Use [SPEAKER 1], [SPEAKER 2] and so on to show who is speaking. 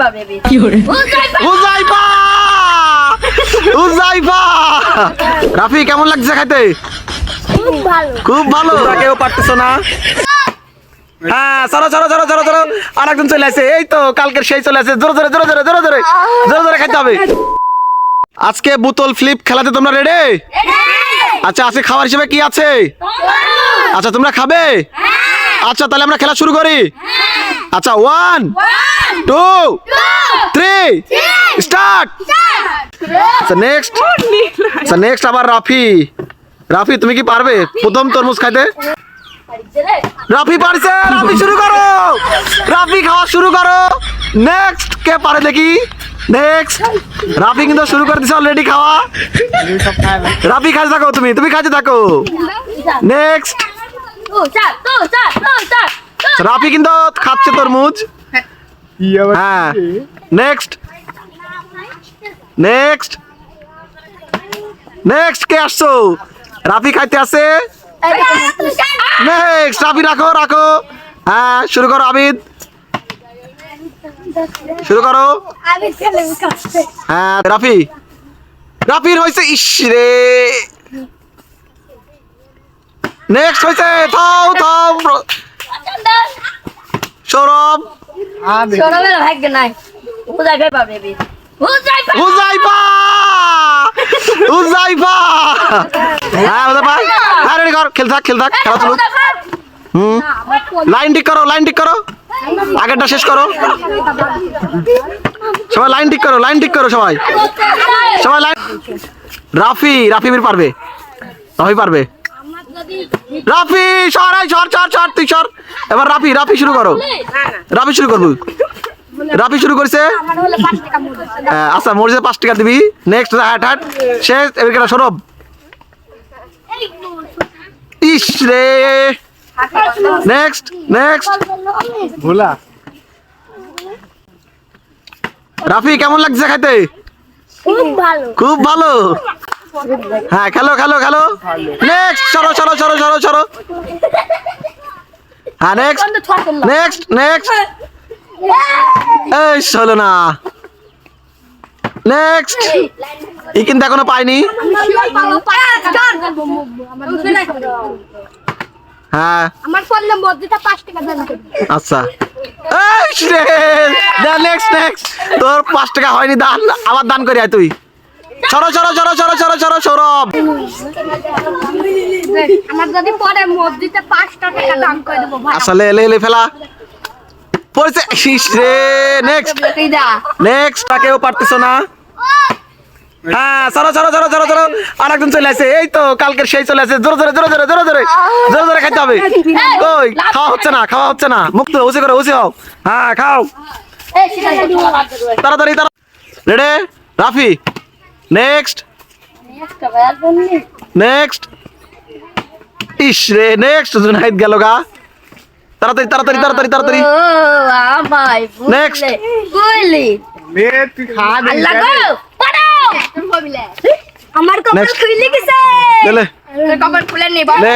[SPEAKER 1] baby.
[SPEAKER 2] উজাইফা উজাইফা Rafi কেমন লাগছে খাইতে?
[SPEAKER 1] খুব ভালো।
[SPEAKER 2] খুব ভালো। কেউ পারতেছো না? হ্যাঁ চলো চলো চলো চলো চলো আর একজন চলে আসে। এই তো কালকের সেই চলে আসে। জোরে জোরে জোরে জোরে জোরে জোরে জোরে জোরে খাইতে হবে। আজকে বোতল ফ্লিপ খেলাতে তোমরা রেডি আচ্ছা আজকে খাবার হিসেবে কি আছে? আচ্ছা তোমরা খাবে? আচ্ছা তাহলে আমরা খেলা শুরু করি। আচ্ছা ওয়ান টু থ্রি স্টার্ট আচ্ছা নেক্সট আচ্ছা নেক্সট আবার রাফি। রাফি তুমি কি পারবে? প্রথম তরমুজ খাইতে? রাফি পারছে রাফি শুরু করো! রাফি খাওয়া শুরু করো! নেক্সট কে পারে দেখি? নেক্সট রাফি কিন্তু শুরু করে দিছে অলরেডি খাওয়া। রাফি খাইতে থাকো তুমি তুমি খাইতে থাকো। নেক্সট রাফি কিন্তু খাচ্ছে তরমুজ। হ্যাঁ। নেক্সট নেক্সট নেক্সট কে আসছো? রাফি খাইতে আছে। নেক্সট রাফি রাখো রাখো। হ্যাঁ শুরু করো আবিদ। শুরু করো। হ্যাঁ রাফি। রাফির হয়েছে ইস রে। নেক্সট হয়েছে থাও থাও সৌরভ
[SPEAKER 1] ভাগ্য নাই.
[SPEAKER 2] উজাইফা! উজাইফা! হ্যাঁ উজাইফা। হ্যাঁ কর। খেল থাক খেল থাক খেলা হুম। লাইন ঠিক করো লাইন ঠিক করো। আগেরটা শেষ করো। সবাই লাইন ঠিক করো লাইন ঠিক করো সবাই। সবাই লাইন রাফি রাফি পারবে। রাফি পারবে। রাফি সর এই সর সর সর তুই সর। এবার রাফি রাফি শুরু করো। রাফি শুরু করব। রাফি শুরু করছে।
[SPEAKER 1] আমার হলে পাঁচ টাকা মুড়ি
[SPEAKER 2] আহ, আচ্ছা মরিচে পাঁচ টাকা দিবি। নেক্সট হাট হাট। শেষ এবার সরব। ইস রে। নেক্সট নেক্সট
[SPEAKER 3] ভোলা।
[SPEAKER 2] রাফি কেমন লাগছে খাইতে?
[SPEAKER 1] খুব ভালো।
[SPEAKER 2] খুব ভালো। হ্যাঁ খেলো খেলো খেলো। নেক্সট সরো সরো সরো সরো সরো। হ্যাঁ নেক্সট নেক্সট নেক্সট এই হলো না। নেক্সট ই কিন্তু এখনও পাইনি। হ্যাঁ। আচ্ছা। এই নেক্সট নেক্সট তোর পাঁচ টাকা হয়নি, দান। আবার দান করি তুই। সরো সরো সরো সরো সরো সরো সৌরভ।
[SPEAKER 1] আমার যদি পরে মসজিদে টাকা দাম করে দেবো ভাই।
[SPEAKER 2] আসলে এলে এলে ফেলা। পড়েছে। রে নেক্সট নেক্সট পারতেছো না। হ্যাঁ চলো আসে। এই তো কালকের সেই চলে আসে। জোরে জোরে জোরে জোরে জোরে জোরে। জোরে জোরে খাইতে হবে। ওই খাওয়া হচ্ছে না খাওয়া হচ্ছে না। মুক্ত উসি করো উসি হও। হ্যাঁ খাও। তাড়াতাড়ি রেডে রাফি? নেক্সট নেক্সট ইস রে নেক্সট জুনাইদ গেল গা তাড়াতাড়ি তাড়াতাড়ি তাড়াতাড়ি তাড়াতাড়ি Next.
[SPEAKER 1] বুঝলি
[SPEAKER 3] নে তুই খা দে
[SPEAKER 1] আল্লাহ গো পড়ো আমার কপাল
[SPEAKER 2] Next.
[SPEAKER 1] খুলে গেছে
[SPEAKER 2] চলে
[SPEAKER 1] কপাল খুলে নিব
[SPEAKER 2] নে